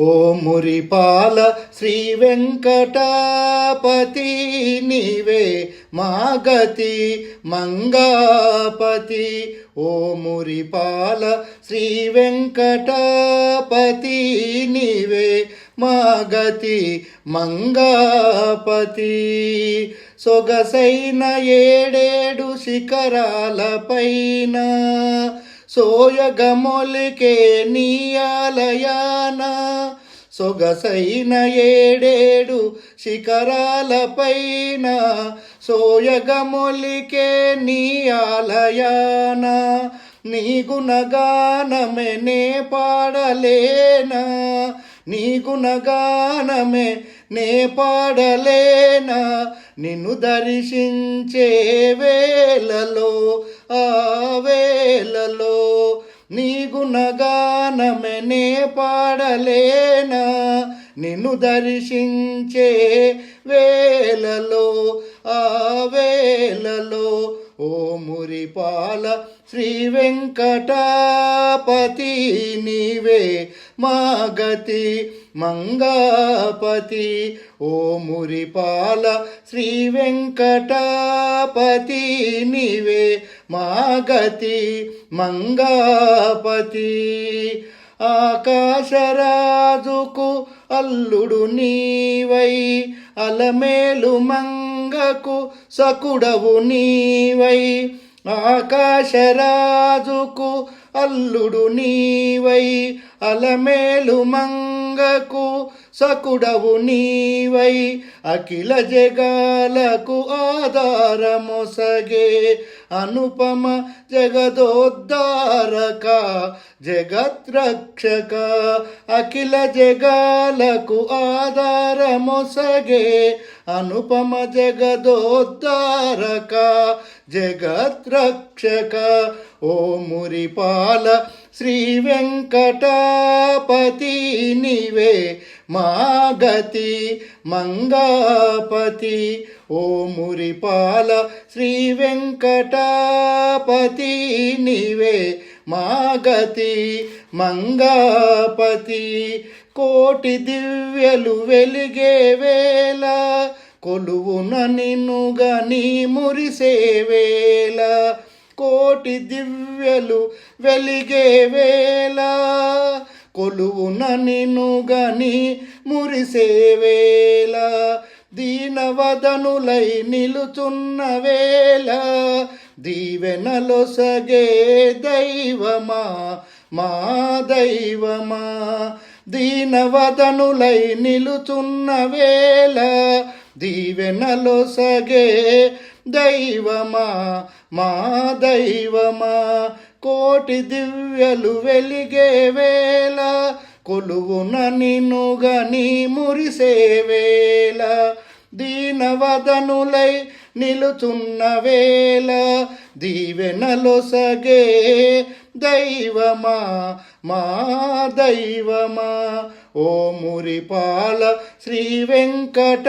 ఓ మురిపాల శ్రీ వెంకటాపతి నీవే మా గతి మంగాపతి. ఓ మురిపాల శ్రీ వెంకటాపతి నీవే మా గతి మంగాపతి. సొగసైన ఏడేడు శిఖరాలపైన సోయగమొలికే నీయాలయాన సొగసైన ఏడేడు శిఖరాలపైన సోయగమొలికే నీయాలయాన నీ గుణగానమే నే పాడలేనా నీ గుణగానమే నే పాడలేనా నిన్ను దర్శించే వేలలో ఆ వేలలో నీ గుణగానమే నే పాడలేనా? నిన్ను దర్శించే వేలలో ఆ వేలలో ఓ మురిపాల శ్రీ వెంకటాపతి నీవే మా గతి. మంగాపతి ఓ మురిపాల శ్రీ వెంకటాపతి నివే మాగతి మంగాపతి. ఆకాశరాజుకు అల్లుడు నీవై అలమేలు మంగకు సకుడవు నీవై. ఆకాశరాజుకు అల్లుడు నీవై అలమేలు మంగకు సకుడవు నీవై. అఖిల జగాలకు ఆధారమొసగే అనుపమ జగదోద్ధారక జగద్రక్షక. అఖిల జగాలకు ఆధారమొసగే అనుపమ జగదోద్ధారక జగద్రక్షక. ఓ మురిపాల శ్రీ వెంకటాపతి నివే మా గతి మంగాపతి. ఓ మురిపాల శ్రీ వెంకటాపతి నీవే మా గతి మంగాపతి. కోటి దివ్యలు వెలిగే వేళ కొలువున నిన్నుగా నీ మురిసే వేళ. కోటి దివ్యలు వెలిగే వేళ. కొలువున గని మురిసే వేళ. దీనవదనులై నిలుచున్న వేళ. దీవెనలో సగే దైవమా? మా దైవమా? దీనవదనులై నిలుచున్న వేళ. దీవెనలో సగే దైవమా? మా దైవమా కోటి దివ్యలు వెలిగే వేళ కొలువున నిన్నుగని మురిసేవేళ దీనవదనులై నిలుచున్న వేళ దీవెనలో సగే దైవమా మా దైవమా. ఓ మురిపాల శ్రీ వెంకటాపతి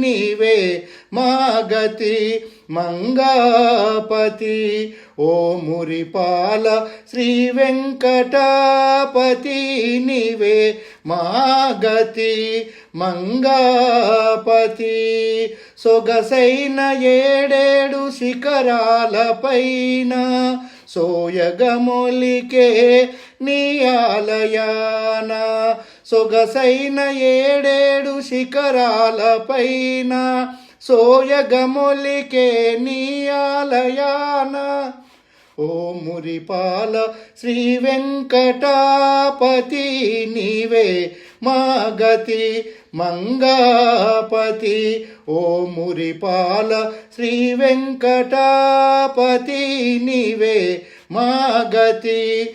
నీవే మాగతి మంగాపతి. ఓ మురిపాల శ్రీ వెంకటాపతి నీవే మాగతి మంగాపతి. సొగసైన ఏడేడు శిఖరాలపైన సోయగమొలికే నీ ఆలయాన. సొగసైన ఏడేడు శిఖరాలపైన సోయగమొలికే నీ ఆలయాన. ఓ మురిపాల శ్రీ వెంకటాపతి నీవే మా గతి మంగాపతి. ఓ మురిపాల శ్రీ వెంకటాపతి నీవే మా గతి